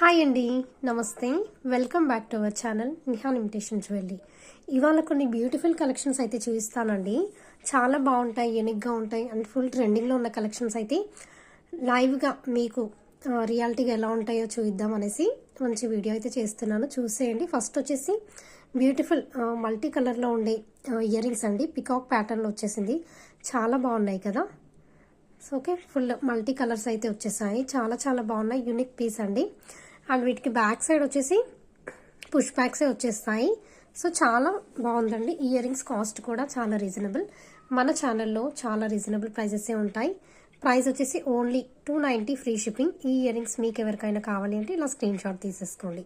Hi అండి నమస్తే. Welcome back to our channel Nihan imitation jewellery ఇవాళ కొన్ని బ్యూటిఫుల్ కలెక్షన్స్ అయితే చూపిస్తానండి. చాలా బాగుంటాయి యూనిక్గా ఉంటాయి అండ్ ఫుల్ ట్రెండింగ్లో ఉన్న కలెక్షన్స్ అయితే లైవ్గా మీకు రియాలిటీగా ఎలా ఉంటాయో చూద్దాం అనేసి మంచి వీడియో అయితే చేస్తున్నాను. చూసేయండి. ఫస్ట్ వచ్చేసి బ్యూటిఫుల్ మల్టీ కలర్లో ఉండే ఇయర్ రింగ్స్ అండి. పికాక్ ప్యాటర్న్లో వచ్చేసింది. చాలా బాగున్నాయి కదా. So okay full multi colours అయితే వచ్చేసాయి. చాలా చాలా బాగున్నాయి. యూనిక్ పీస్ అండి. అండ్ వీటికి బ్యాక్ సైడ్ వచ్చేసి పుష్ బ్యాక్సే వచ్చేస్తాయి. సో చాలా బాగుందండి. ఇయర్ రింగ్స్ కాస్ట్ కూడా చాలా రీజనబుల్. మన ఛానల్లో చాలా రీజనబుల్ ప్రైజెసే ఉంటాయి. ప్రైస్ వచ్చేసి only two ninety free shipping. ఈ ఇయర్ రింగ్స్ మీకు ఎవరికైనా కావాలి అంటే ఇలా స్క్రీన్ షాట్ తీసేసుకోండి.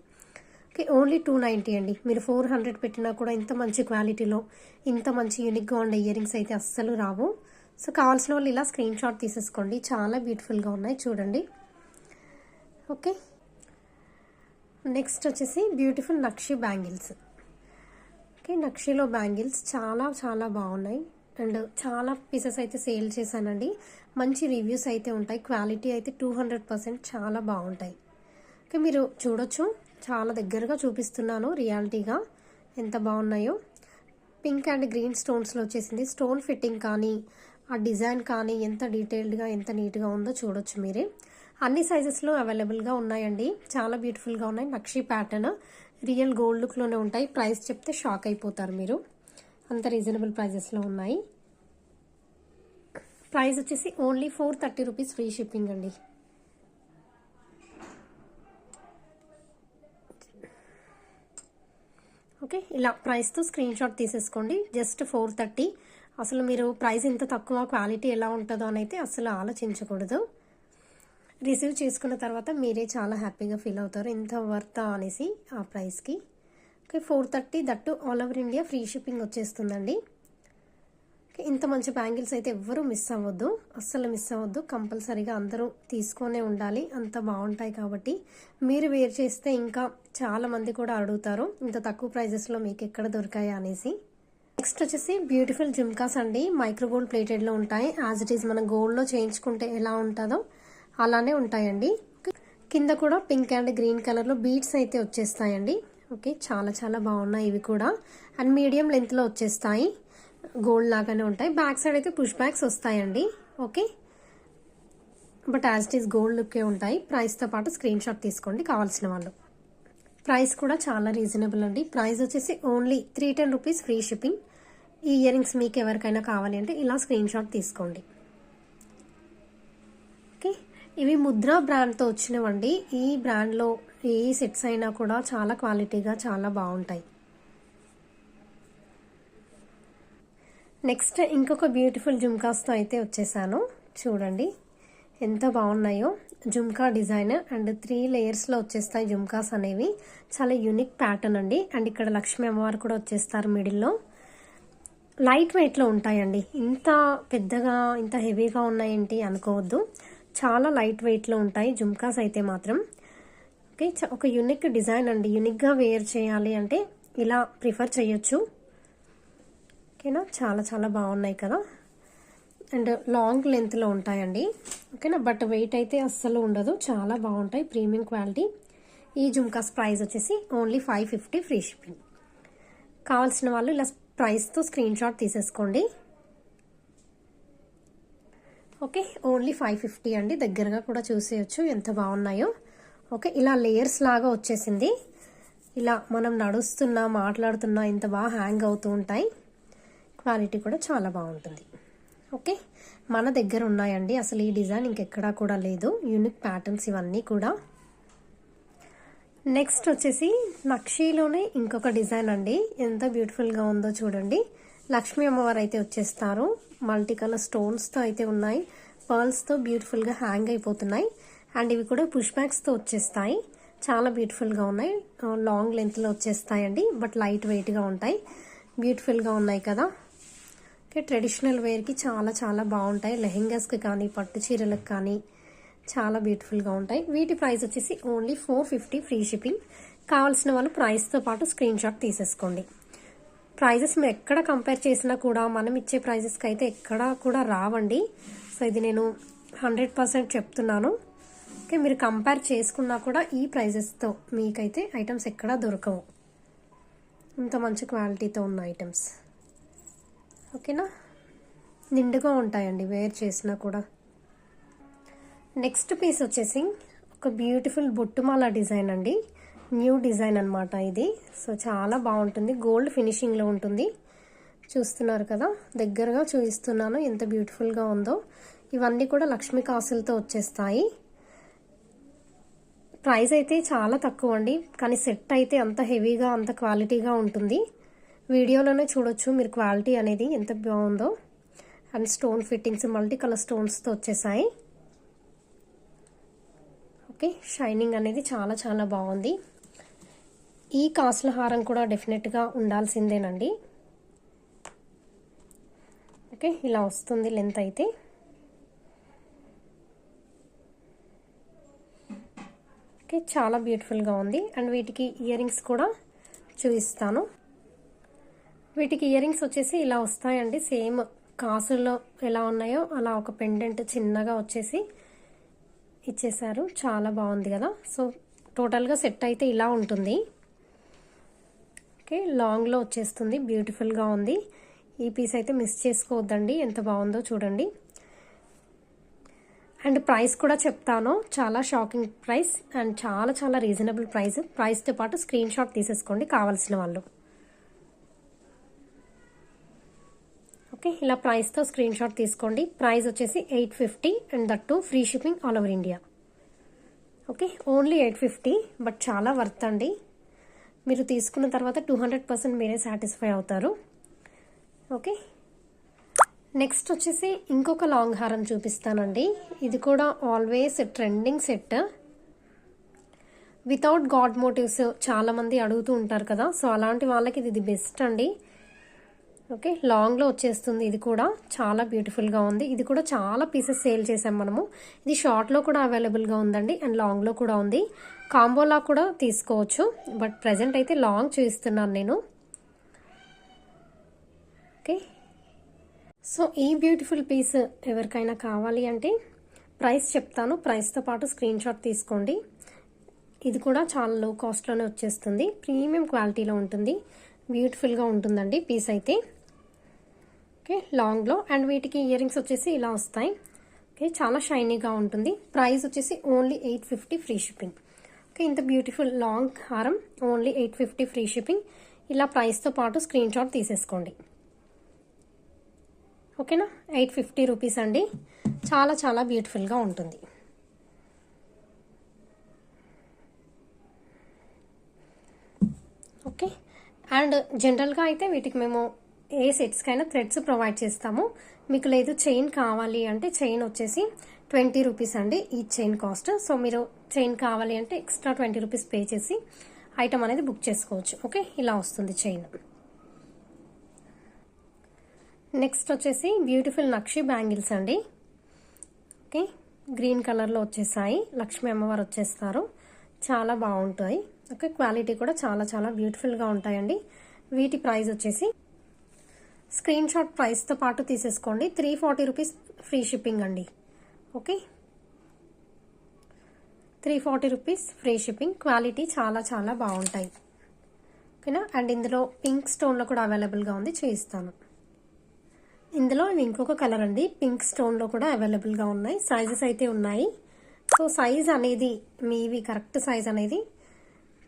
ఓకే ఓన్లీ టూ నైంటీ అండి. మీరు ఫోర్ హండ్రెడ్ పెట్టినా కూడా ఇంత మంచి క్వాలిటీలో ఇంత మంచి యూనిక్గా ఉండే ఇయర్ రింగ్స్ అయితే అస్సలు రావు. సో కావాల్సిన వాళ్ళు ఇలా స్క్రీన్ షాట్ తీసేసుకోండి. చాలా బ్యూటిఫుల్గా ఉన్నాయి. చూడండి. ఓకే నెక్స్ట్ వచ్చేసి బ్యూటిఫుల్ నక్షి బ్యాంగిల్స్. ఓకే నక్షిలో బ్యాంగిల్స్ చాలా చాలా బాగున్నాయి. అండ్ చాలా పీసెస్ అయితే సేల్ చేశానండి. మంచి రివ్యూస్ అయితే ఉంటాయి. క్వాలిటీ అయితే టూ హండ్రెడ్ పర్సెంట్ చాలా బాగుంటాయి. ఓకే మీరు చూడొచ్చు. చాలా దగ్గరగా చూపిస్తున్నాను రియాలిటీగా ఎంత బాగున్నాయో. పింక్ అండ్ గ్రీన్ స్టోన్స్లో వచ్చేసింది. స్టోన్ ఫిట్టింగ్ కానీ ఆ డిజైన్ కానీ ఎంత డీటెయిల్డ్గా ఎంత నీట్గా ఉందో చూడొచ్చు మీరే. అన్ని సైజెస్లో అవైలబుల్గా ఉన్నాయండి. చాలా బ్యూటిఫుల్గా ఉన్నాయి. నక్షి ప్యాటర్న్ రియల్ గోల్డ్ లుక్లోనే ఉంటాయి. ప్రైస్ చెప్తే షాక్ అయిపోతారు మీరు. అంత రీజనబుల్ ప్రైజెస్లో ఉన్నాయి. ప్రైస్ వచ్చేసి only four thirty rupees free shipping అండి. ఓకే ఇలా ప్రైస్తో స్క్రీన్ షాట్ తీసేసుకోండి. జస్ట్ ఫోర్ థర్టీ అసలు మీరు ప్రైస్ ఇంత తక్కువ క్వాలిటీ ఎలా ఉంటుందో అని అయితే అసలు ఆలోచించకూడదు. రిసీవ్ చేసుకున్న తర్వాత మీరే చాలా హ్యాపీగా ఫీల్ అవుతారు. ఇంత వర్త్ అనేసి ఆ ప్రైస్కి. Okay four thirty that too all over India free shipping వచ్చేస్తుందండి. ఇంత మంచి బ్యాంగిల్స్ అయితే ఎవ్వరూ మిస్ అవ్వద్దు. అస్సలు మిస్ అవ్వద్దు. కంపల్సరీగా అందరూ తీసుకొనే ఉండాలి. అంత బాగుంటాయి కాబట్టి. మీరు వేర్ చేస్తే ఇంకా చాలా మంది కూడా అడుగుతారు ఇంత తక్కువ ప్రైజెస్లో మీకు ఎక్కడ దొరికాయా అనేసి. నెక్స్ట్ వచ్చేసి బ్యూటిఫుల్ జుమ్కాస్ అండి. మైక్రో గోల్డ్ ప్లేటెడ్లో ఉంటాయి. యాజ్ ఇట్ ఈస్ మనం గోల్డ్లో చేయించుకుంటే ఎలా ఉంటుందో అలానే ఉంటాయండి. కింద కూడా పింక్ అండ్ గ్రీన్ కలర్లో బీడ్స్ అయితే వచ్చేస్తాయండి. ఓకే చాలా చాలా బాగున్నాయి ఇవి కూడా. అండ్ మీడియం లెంత్లో వచ్చేస్తాయి. గోల్డ్ లాగానే ఉంటాయి. బ్యాక్ సైడ్ అయితే పుష్ బ్యాగ్స్ వస్తాయండి. Okay. But as it is gold లుక్కే ఉంటాయి. ప్రైస్తో పాటు స్క్రీన్ షాట్ తీసుకోండి కావాల్సిన వాళ్ళు. ప్రైస్ కూడా చాలా రీజనబుల్ అండి. ప్రైస్ వచ్చేసి only three ten rupees free shipping. ఈ ఇయర్ రింగ్స్ మీకు ఎవరికైనా కావాలి అంటే ఇలా స్క్రీన్ షాట్ తీసుకోండి. ఇవి ముద్రా బ్రాండ్తో వచ్చినవండి. ఈ బ్రాండ్లో ఏ సెట్స్ అయినా కూడా చాలా క్వాలిటీగా చాలా బాగుంటాయి. నెక్స్ట్ ఇంకొక బ్యూటిఫుల్ జుమ్కాస్తో అయితే వచ్చేసాను. చూడండి ఎంత బాగున్నాయో. జుమ్కా డిజైన్ అండ్ త్రీ లేయర్స్లో వచ్చేస్తాయి జుమ్కాస్ అనేవి. చాలా యూనిక్ ప్యాటర్న్ అండి. అండ్ ఇక్కడ లక్ష్మీ అమ్మవారు కూడా వచ్చేస్తారు మిడిల్లో లైట్ వెయిట్లో ఉంటాయండి. ఇంత పెద్దగా ఇంత హెవీగా ఉన్నాయేంటి అనుకోవద్దు. చాలా లైట్ వెయిట్లో ఉంటాయి జుమ్కాస్ అయితే మాత్రం. ఓకే చ- ఒక యూనిక్ డిజైన్ అండి. యూనిక్గా వేర్ చేయాలి అంటే ఇలా ప్రిఫర్ చేయొచ్చు. ఓకేనా? చాలా చాలా బాగున్నాయి కదా? అండ్ లాంగ్ లెంత్లో ఉంటాయండి. ఓకేనా? బట్ వెయిట్ అయితే అస్సలు ఉండదు. చాలా బాగుంటాయి. Premium quality. ఈ జుమ్కాస్ ప్రైస్ వచ్చేసి only five fifty free shipping. కావాల్సిన వాళ్ళు ఇలా ప్రైస్తో స్క్రీన్ షాట్ తీసేసుకోండి. ఓకే ఓన్లీ ఫైవ్ ఫిఫ్టీ అండి. దగ్గరగా కూడా చూసేయచ్చు ఎంత బాగున్నాయో. ఓకే ఇలా లేయర్స్ లాగా వచ్చేసింది. ఇలా మనం నడుస్తున్నా మాట్లాడుతున్నా ఇంత బాగా హ్యాంగ్ అవుతూ ఉంటాయి. క్వాలిటీ కూడా చాలా బాగుంటుంది. ఓకే మన దగ్గర ఉన్నాయండి. అసలు ఈ డిజైన్ ఇంకెక్కడా కూడా లేదు. యూనిక్ ప్యాటర్న్స్ ఇవన్నీ కూడా. నెక్స్ట్ వచ్చేసి నక్షీలోనే ఇంకొక డిజైన్ అండి. ఎంత బ్యూటిఫుల్గా ఉందో చూడండి. లక్ష్మీ అమ్మవారు అయితే వచ్చేస్తారు. మల్టీ కలర్ స్టోన్స్తో అయితే ఉన్నాయి. పర్ల్స్తో బ్యూటిఫుల్గా హ్యాంగ్ అయిపోతున్నాయి. అండ్ ఇవి కూడా పుష్ బ్యాగ్స్తో వచ్చేస్తాయి. చాలా బ్యూటిఫుల్గా ఉన్నాయి. లాంగ్ లెంత్లో వచ్చేస్తాయండి బట్ లైట్ వెయిట్గా ఉంటాయి. బ్యూటిఫుల్గా ఉన్నాయి కదా. ఓకే ట్రెడిషనల్ వేర్కి చాలా చాలా బాగుంటాయి. లెహెంగాస్కి కానీ పట్టు చీరలకు కానీ చాలా బ్యూటిఫుల్గా ఉంటాయి. వీటి ప్రైస్ వచ్చేసి only four fifty free shipping. కావాల్సిన వాళ్ళు ప్రైస్తో పాటు స్క్రీన్ షాట్ తీసేసుకోండి. ప్రైజెస్ ఎక్కడ కంపేర్ చేసినా కూడా మనం ఇచ్చే ప్రైజెస్కి అయితే ఎక్కడ కూడా రావండి. సో ఇది నేను హండ్రెడ్ పర్సెంట్ చెప్తున్నాను. ఓకే మీరు కంపేర్ చేసుకున్నా కూడా ఈ ప్రైజెస్తో మీకైతే ఐటమ్స్ ఎక్కడా దొరకవు. ఇంత మంచి క్వాలిటీతో ఉన్న ఐటమ్స్. ఓకేనా? నిండుగా ఉంటాయండి వేర్ చేసినా కూడా. నెక్స్ట్ పీస్ వచ్చేసి ఒక బ్యూటిఫుల్ బొట్టుమాల డిజైన్ అండి. న్యూ డిజైన్ అనమాట ఇది. సో చాలా బాగుంటుంది. గోల్డ్ ఫినిషింగ్లో ఉంటుంది. చూస్తున్నారు కదా? దగ్గరగా చూపిస్తున్నాను. ఎంత బ్యూటిఫుల్గా ఉందో. ఇవన్నీ కూడా లక్ష్మీ కాసులతో వచ్చేస్తాయి. ప్రైస్ అయితే చాలా తక్కువ అండి. కానీ సెట్ అయితే అంత హెవీగా అంత క్వాలిటీగా ఉంటుంది. వీడియోలోనే చూడొచ్చు మీరు క్వాలిటీ అనేది ఎంత బాగుందో. And stone fittings multi colour స్టోన్స్తో వచ్చేసాయి. ఓకే షైనింగ్ అనేది చాలా చాలా బాగుంది. ఈ కాసుల హారం కూడా డెఫినెట్గా ఉండాల్సిందేనండి. ఓకే ఇలా వస్తుంది లెంత్ అయితే. ఓకే చాలా బ్యూటిఫుల్గా ఉంది. అండ్ వీటికి ఇయర్ కూడా చూపిస్తాను. వీటికి ఇయర్ వచ్చేసి ఇలా వస్తాయండి. సేమ్ కాసుల్లో ఎలా ఉన్నాయో అలా ఒక పెండెంట్ చిన్నగా వచ్చేసి ఇచ్చేసారు చాలా బాగుంది కదా. సో టోటల్గా సెట్ అయితే ఇలా ఉంటుంది. ఓకే లాంగ్లో వచ్చేస్తుంది బ్యూటిఫుల్గా ఉంది. ఈ పీస్ అయితే మిస్ చేసుకోవద్దండి ఎంత బాగుందో చూడండి. అండ్ ప్రైస్ కూడా చెప్తాను చాలా షాకింగ్ ప్రైస్ అండ్ చాలా చాలా రీజనబుల్ ప్రైస్ ప్రైస్తో పాటు స్క్రీన్ షాట్ తీసేసుకోండి కావాల్సిన వాళ్ళు. ఓకే ఇలా ప్రైస్తో స్క్రీన్ షాట్ తీసుకోండి. ప్రైస్ వచ్చేసి eight fifty and that too free shipping all over India okay only eight fifty but చాలా వర్త్ అండి. మీరు తీసుకున్న తర్వాత టూ హండ్రెడ్ పర్సెంట్ మీరే సాటిస్ఫై అవుతారు. ఓకే నెక్స్ట్ వచ్చేసి ఇంకొక లాంగ్ హారం చూపిస్తానండి. ఇది కూడా always trending set without god motifs చాలామంది అడుగుతూ ఉంటారు కదా. సో అలాంటి వాళ్ళకి ఇది బెస్ట్ అండి. ఓకే లాంగ్లో వచ్చేస్తుంది. ఇది కూడా చాలా బ్యూటిఫుల్గా ఉంది. ఇది కూడా చాలా పీసెస్ సేల్ చేసాం మనము. ఇది షార్ట్లో కూడా అవైలబుల్గా ఉందండి అండ్ లాంగ్లో కూడా ఉంది. కాంబోలా కూడా తీసుకోవచ్చు. బట్ ప్రజెంట్ అయితే లాంగ్ చూపిస్తున్నాను నేను. ఓకే. సో ఈ బ్యూటిఫుల్ పీస్ ఎవరికైనా కావాలి అంటే ప్రైస్ చెప్తాను. ప్రైస్తో పాటు స్క్రీన్ షాట్ తీసుకోండి. ఇది కూడా చాలా లో కాస్ట్లోనే వచ్చేస్తుంది. ప్రీమియం క్వాలిటీలో ఉంటుంది. బ్యూటిఫుల్గా ఉంటుందండి పీస్ అయితే. ఓకే లాంగ్లో అండ్ వీటికి ఇయర్ రింగ్స్ వచ్చేసి ఇలా వస్తాయి. ఓకే చాలా షైనీగా ఉంటుంది. ప్రైస్ వచ్చేసి only eight fifty free shipping okay ఇంత బ్యూటిఫుల్ లాంగ్ హారం only eight fifty free shipping ఇలా ప్రైస్తో పాటు స్క్రీన్ షాట్ తీసేసుకోండి. ఓకేనా? ఎయిట్ ఫిఫ్టీ రూపీస్ అండి. చాలా చాలా బ్యూటిఫుల్గా ఉంటుంది. ఓకే అండ్ జనరల్గా అయితే వీటికి మేము ఏ సెట్స్కైనా థ్రెడ్స్ ప్రొవైడ్ చేస్తాము. మీకు లేదు చైన్ కావాలి అంటే చైన్ వచ్చేసి ట్వంటీ రూపీస్ అండి ఈ చైన్ కాస్ట్. సో మీరు చైన్ కావాలి అంటే ఎక్స్ట్రా ట్వంటీ రూపీస్ పే చేసి ఐటమ్ అనేది బుక్ చేసుకోవచ్చు. ఓకే? ఇలా వస్తుంది చైన్. నెక్స్ట్ వచ్చేసి బ్యూటిఫుల్ నక్షి బ్యాంగిల్స్ అండి. ఓకే? గ్రీన్ కలర్లో వచ్చేసాయి. లక్ష్మీ అమ్మవారు వచ్చేస్తారు. చాలా బాగుంటాయి. ఓకే? క్వాలిటీ కూడా చాలా చాలా బ్యూటిఫుల్గా ఉంటాయండి. వీటి ప్రైస్ వచ్చేసి స్క్రీన్ షాట్ ప్రైస్తో పాటు తీసేసుకోండి. Three forty rupees free shipping అండి. Okay? Three forty rupees free shipping. Quality చాలా చాలా బాగుంటాయి. ఓకేనా? అండ్ ఇందులో పింక్ స్టోన్లో కూడా అవైలబుల్గా ఉంది. చూపిస్తాను ఇందులో ఇంకొక కలర్ అండి. పింక్ స్టోన్లో కూడా అవైలబుల్గా ఉన్నాయి. సైజెస్ అయితే ఉన్నాయి. సో సైజ్ అనేది మీవి కరెక్ట్ సైజ్ అనేది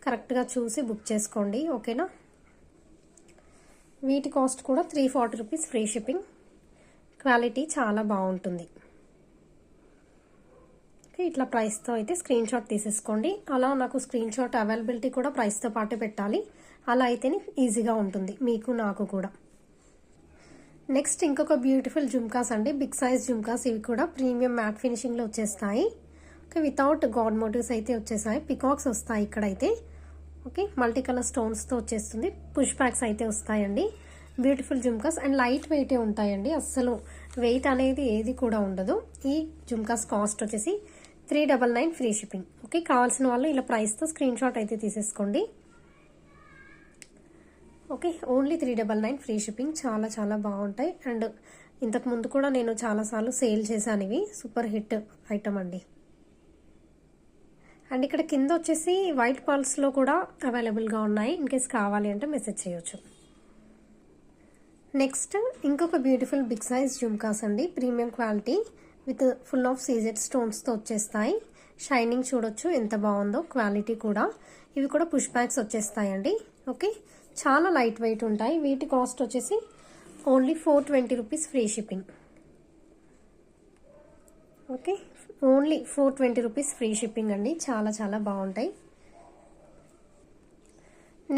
కరెక్ట్గా చూసి బుక్ చేసుకోండి. ఓకేనా? వీటి కాస్ట్ కూడా three forty rupees free shipping. Quality చాలా బాగుంటుంది. ఓకే ఇట్లా ప్రైస్తో అయితే స్క్రీన్ షాట్ తీసేసుకోండి. అలా నాకు స్క్రీన్ షాట్ అవైలబిలిటీ కూడా ప్రైస్తో పాటు పెట్టాలి. అలా అయితేనే ఈజీగా ఉంటుంది. మీకు నాకు కూడా. నెక్స్ట్ ఇంకొక బ్యూటిఫుల్ జుమ్కాస్ అండి. బిగ్ సైజ్ జుమ్కాస్ ఇవి కూడా ప్రీమియం మ్యాట్ ఫినిషింగ్లో వచ్చేస్తాయి. ఓకే వితౌట్ గాడ్ మోటివ్స్ అయితే వచ్చేసాయి. పికాక్స్ వస్తాయి ఇక్కడైతే. ఓకే మల్టీ కలర్ స్టోన్స్తో వచ్చేస్తుంది. పుష్ ప్యాక్స్ అయితే వస్తాయండి. బ్యూటిఫుల్ జుమ్కాస్ అండ్ లైట్ వెయిటే ఉంటాయండి. అస్సలు వెయిట్ అనేది ఏది కూడా ఉండదు. ఈ జుమ్కాస్ కాస్ట్ వచ్చేసి three double nine free shipping okay కావాల్సిన వాళ్ళు ఇలా ప్రైస్తో స్క్రీన్ షాట్ అయితే తీసేసుకోండి. Okay only three double nine free shipping చాలా చాలా బాగుంటాయి. అండ్ ఇంతకు ముందు కూడా నేను చాలాసార్లు సేల్ చేశాను ఇవి. సూపర్ హిట్ ఐటమ్ అండి. అండ్ ఇక్కడ కింద వచ్చేసి వైట్ పర్ల్స్లో కూడా అవైలబుల్గా ఉన్నాయి. ఇన్ కేస్ కావాలి అంటే మెసేజ్ చేయొచ్చు. నెక్స్ట్ ఇంకొక బ్యూటిఫుల్ బిగ్ సైజ్ జుమ్కాస్ అండి. Premium quality with full of CZ స్టోన్స్తో వచ్చేస్తాయి. షైనింగ్ చూడొచ్చు ఎంత బాగుందో క్వాలిటీ కూడా. ఇవి కూడా పుష్ బ్యాగ్స్ వచ్చేస్తాయండి. ఓకే చాలా లైట్ వెయిట్ ఉంటాయి. వీటి కాస్ట్ వచ్చేసి only four twenty rupees free shipping okay only four twenty rupees free shipping అండి. చాలా చాలా బాగుంటాయి.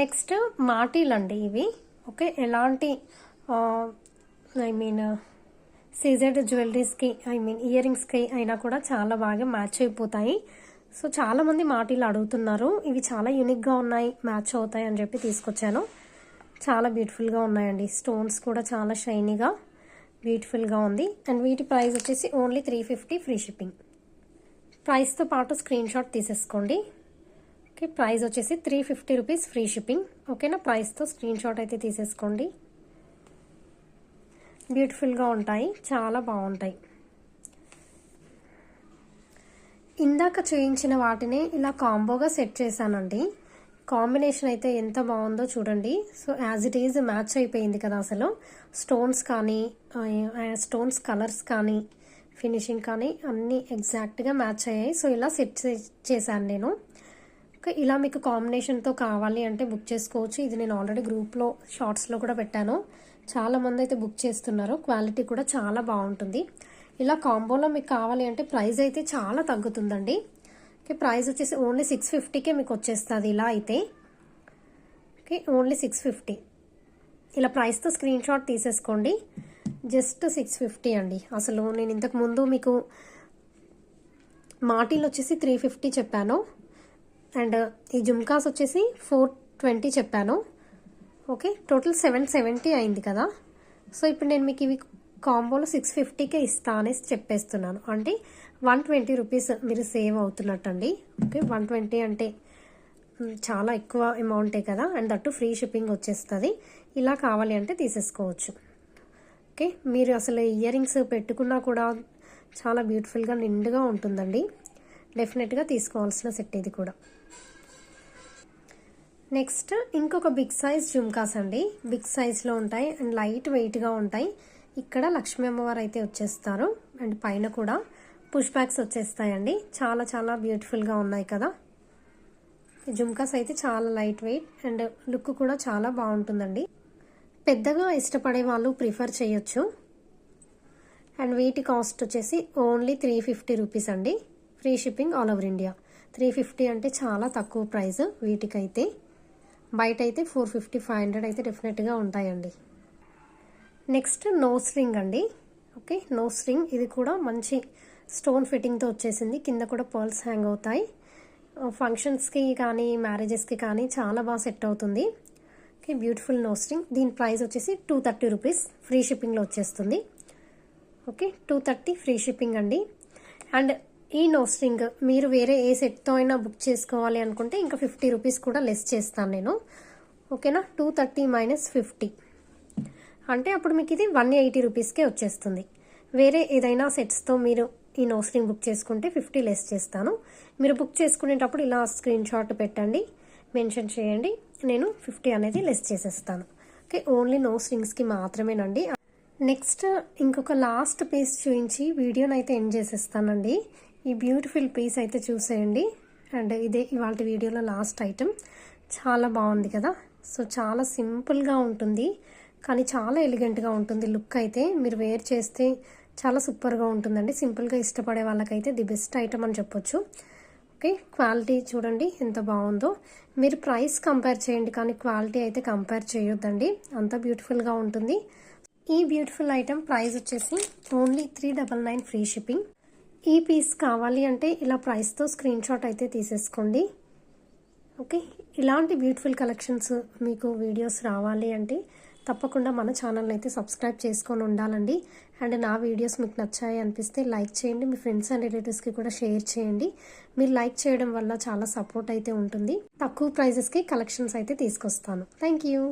నెక్స్ట్ మాటీలు అండి ఇవి. ఓకే ఎలాంటి ఐ మీన్ సీజెడ్ జ్యువెలరీస్కి ఐ మీన్ ఇయర్ రింగ్స్కి అయినా కూడా చాలా బాగా మ్యాచ్ అయిపోతాయి. సో చాలామంది మాటీలు అడుగుతున్నారు. ఇవి చాలా యూనిక్గా ఉన్నాయి మ్యాచ్ అవుతాయి అని చెప్పి తీసుకొచ్చాను. చాలా బ్యూటిఫుల్గా ఉన్నాయండి. స్టోన్స్ కూడా చాలా షైనీగా బ్యూటిఫుల్గా ఉంది. అండ్ వీటి ప్రైస్ వచ్చేసి only three fifty free shipping. ప్రైస్తో పాటు స్క్రీన్ షాట్ తీసేసుకోండి. ఓకే ప్రైస్ వచ్చేసి three fifty rupees free shipping. ఓకేనా ప్రైస్తో స్క్రీన్ షాట్ అయితే తీసేసుకోండి. బ్యూటిఫుల్గా ఉంటాయి చాలా బాగుంటాయి. ఇందాక చూయించిన వాటిని ఇలా కాంబోగా సెట్ చేశానండి. కాంబినేషన్ అయితే ఎంత బాగుందో చూడండి. So as it is match అయిపోయింది కదా అసలు. స్టోన్స్ కానీ స్టోన్స్ కలర్స్ కానీ ఫినిషింగ్ కానీ అన్నీ ఎగ్జాక్ట్గా మ్యాచ్ అయ్యాయి. సో ఇలా సెట్ చేశాను నేను. ఇలా మీకు కాంబినేషన్తో కావాలి అంటే బుక్ చేసుకోవచ్చు. ఇది నేను ఆల్రెడీ గ్రూప్లో షార్ట్స్లో కూడా పెట్టాను. చాలా మంది అయితే బుక్ చేస్తున్నారు. క్వాలిటీ కూడా చాలా బాగుంటుంది. ఇలా కాంబోలో మీకు కావాలి అంటే ప్రైస్ అయితే చాలా తగ్గుతుందండి. ఓకే ప్రైస్ వచ్చేసి ఓన్లీ సిక్స్ ఫిఫ్టీకే మీకు వచ్చేస్తుంది ఇలా అయితే. Okay only six fifty. ఇలా ప్రైస్తో స్క్రీన్ షాట్ తీసేసుకోండి. జస్ట్ సిక్స్ ఫిఫ్టీ అండి. అసలు నేను ఇంతకు ముందు మీకు మాటిల్ వచ్చేసి త్రీ ఫిఫ్టీ చెప్పాను. అండ్ ఈ జుమ్కాస్ వచ్చేసి ఫోర్ ట్వంటీ చెప్పాను. ఓకే? టోటల్ సెవెన్ సెవెంటీ అయింది కదా. సో ఇప్పుడు నేను మీకు ఇవి కాంబోలో సిక్స్ ఫిఫ్టీకే ఇస్తా అనేసి చెప్పేస్తున్నాను. అంటే వన్ ట్వంటీ రూపీస్ మీరు సేవ్ అవుతున్నట్టు అండి ఓకే? వన్ ట్వంటీ అంటే చాలా ఎక్కువ అమౌంటే కదా. అండ్ దట్టు ఫ్రీ షిప్పింగ్ వచ్చేస్తుంది. ఇలా కావాలి అంటే తీసేసుకోవచ్చు. ఓకే మీరు అసలు ఇయర్ రింగ్స్ పెట్టుకున్నా కూడా చాలా బ్యూటిఫుల్గా నిండుగా ఉంటుందండి. డెఫినెట్గా తీసుకోవాల్సిన సెట్ ఇది కూడా. నెక్స్ట్ ఇంకొక బిగ్ సైజ్ జుమ్కాస్ అండి. బిగ్ సైజ్లో ఉంటాయి అండ్ లైట్ వెయిట్గా ఉంటాయి. ఇక్కడ లక్ష్మీ అమ్మవారు అయితే వచ్చేస్తారు. అండ్ పైన కూడా పుష్ బ్యాగ్స్ వచ్చేస్తాయండి. చాలా చాలా బ్యూటిఫుల్గా ఉన్నాయి కదా. జుమ్కాస్ అయితే చాలా లైట్ వెయిట్ అండ్ లుక్ కూడా చాలా బాగుంటుందండి. పెద్దగా ఇష్టపడే వాళ్ళు ప్రిఫర్ చేయొచ్చు. అండ్ వీటి కాస్ట్ వచ్చేసి ఓన్లీ త్రీ ఫిఫ్టీ రూపీస్ అండి. Free shipping all over India. Three fifty అంటే చాలా తక్కువ ప్రైస్ వీటికైతే. బయట అయితే ఫోర్ ఫిఫ్టీ ఫైవ్ హండ్రెడ్ అయితే డెఫినెట్గా ఉంటాయండి. నెక్స్ట్ నోస్ రింగ్ అండి. Okay nose ring. ఇది కూడా మంచి స్టోన్ ఫిట్టింగ్తో వచ్చేసింది. కింద కూడా పర్ల్స్ హ్యాంగ్ అవుతాయి. ఫంక్షన్స్కి కానీ మ్యారేజెస్కి కానీ చాలా బాగా సెట్ అవుతుంది. ఓకే బ్యూటిఫుల్ నోస్ రింగ్ దీని ప్రైస్ వచ్చేసి టూ థర్టీ రూపీస్. ఫ్రీ షిప్పింగ్లో వచ్చేస్తుంది. Okay two thirty free shipping అండి. అండ్ ఈ నోస్ రింగ్ మీరు వేరే ఏ సెట్తో అయినా బుక్ చేసుకోవాలి అనుకుంటే ఇంకా ఫిఫ్టీ రూపీస్ కూడా లెస్ చేస్తాను నేను. ఓకేనా? Two thirty minus fifty. అంటే అప్పుడు మీకు ఇది వన్ ఎయిటీ రూపీస్కే వచ్చేస్తుంది. వేరే ఏదైనా సెట్స్తో మీరు ఈ నోస్ రింగ్ బుక్ చేసుకుంటే ఫిఫ్టీ లెస్ చేస్తాను. మీరు బుక్ చేసుకునేటప్పుడు ఇలా స్క్రీన్ షాట్ పెట్టండి. మెన్షన్ చేయండి. నేను ఫిఫ్టీ అనేది లెస్ చేసేస్తాను. ఓకే ఓన్లీ నో స్ట్రింగ్స్కి మాత్రమేనండి. నెక్స్ట్ ఇంకొక లాస్ట్ పీస్ చూపించి వీడియోని అయితే ఎండ్ చేసేస్తానండి. ఈ బ్యూటిఫుల్ పీస్ అయితే చూసేయండి. అండ్ ఇదే ఇవాళ వీడియోలో లాస్ట్ ఐటెం చాలా బాగుంది కదా? సో చాలా సింపుల్గా ఉంటుంది. కానీ చాలా ఎలిగెంట్గా ఉంటుంది లుక్ అయితే. మీరు వేర్ చేస్తే చాలా సూపర్గా ఉంటుందండి. సింపుల్గా ఇష్టపడే వాళ్ళకైతే ది బెస్ట్ ఐటమ్ అని చెప్పొచ్చు. ఓకే క్వాలిటీ చూడండి ఎంత బాగుందో. మీరు ప్రైస్ కంపేర్ చేయండి కానీ క్వాలిటీ అయితే కంపేర్ చేయొద్దండి. అంత బ్యూటిఫుల్గా ఉంటుంది. ఈ బ్యూటిఫుల్ ఐటెం ప్రైస్ వచ్చేసి only three double nine free shipping. ఈ పీస్ కావాలి అంటే ఇలా ప్రైస్తో స్క్రీన్ షాట్ అయితే తీసేసుకోండి. ఓకే ఇలాంటి బ్యూటిఫుల్ కలెక్షన్స్ మీకు వీడియోస్ రావాలి అంటే తప్పకుండా మన ఛానల్ అయితే సబ్స్క్రైబ్ చేసుకొని ఉండాలండి. అండ్ నా వీడియోస్ మీకు నచ్చాయి అనిపిస్తే లైక్ చేయండి. మీ ఫ్రెండ్స్ అండ్ రిలేటివ్స్కి కూడా షేర్ చేయండి. మీరు లైక్ చేయడం వల్ల చాలా సపోర్ట్ అయితే ఉంటుంది. తక్కువ ప్రైజెస్కి కలెక్షన్స్ అయితే తీసుకొస్తాను. Thank you.